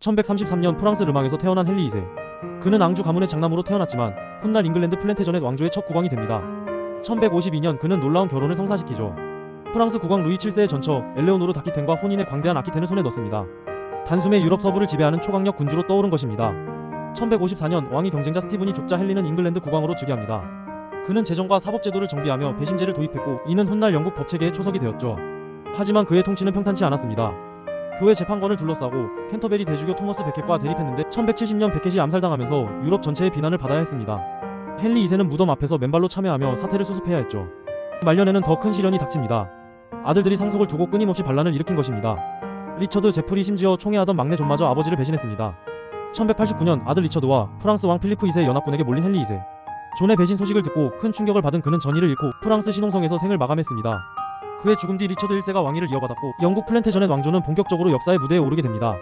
1133년 프랑스 르망에서 태어난 헨리 2세. 그는 앙주 가문의 장남으로 태어났지만 훗날 잉글랜드 플랜테전의 왕조의 첫 국왕이 됩니다. 1152년 그는 놀라운 결혼을 성사시키죠. 프랑스 국왕 루이 7세의 전처 엘레오노르 다키텐과 혼인의 광대한 아키텐을 손에 넣습니다. 단숨에 유럽 서부를 지배하는 초강력 군주로 떠오른 것입니다. 1154년 왕위 경쟁자 스티븐이 죽자 헨리는 잉글랜드 국왕으로 즉위합니다. 그는 재정과 사법제도를 정비하며 배심제를 도입했고 이는 훗날 영국 법체계의 초석이 되었죠. 하지만 그의 통치는 평탄치 않았습니다. 교회 재판관을 둘러싸고 캔터베리 대주교 토머스 베켓과 대립했는데 1170년 베켓이 암살당하면서 유럽 전체의 비난을 받아야 했습니다. 헨리 2세는 무덤 앞에서 맨발로 참여하며 사태를 수습해야 했죠. 말년에는 더 큰 시련이 닥칩니다. 아들들이 상속을 두고 끊임없이 반란을 일으킨 것입니다. 리처드 제프리 심지어 총애하던 막내 존마저 아버지를 배신했습니다. 1189년 아들 리처드와 프랑스 왕 필리프 2세 연합군에게 몰린 헨리 2세. 존의 배신 소식을 듣고 큰 충격을 받은 그는 전의를 잃고 프랑스 신홍성에서 생을 마감했습니다. 그의 죽음 뒤 리처드 1세가 왕위를 이어받았고 영국 플랜테전의 왕조는 본격적으로 역사의 무대에 오르게 됩니다.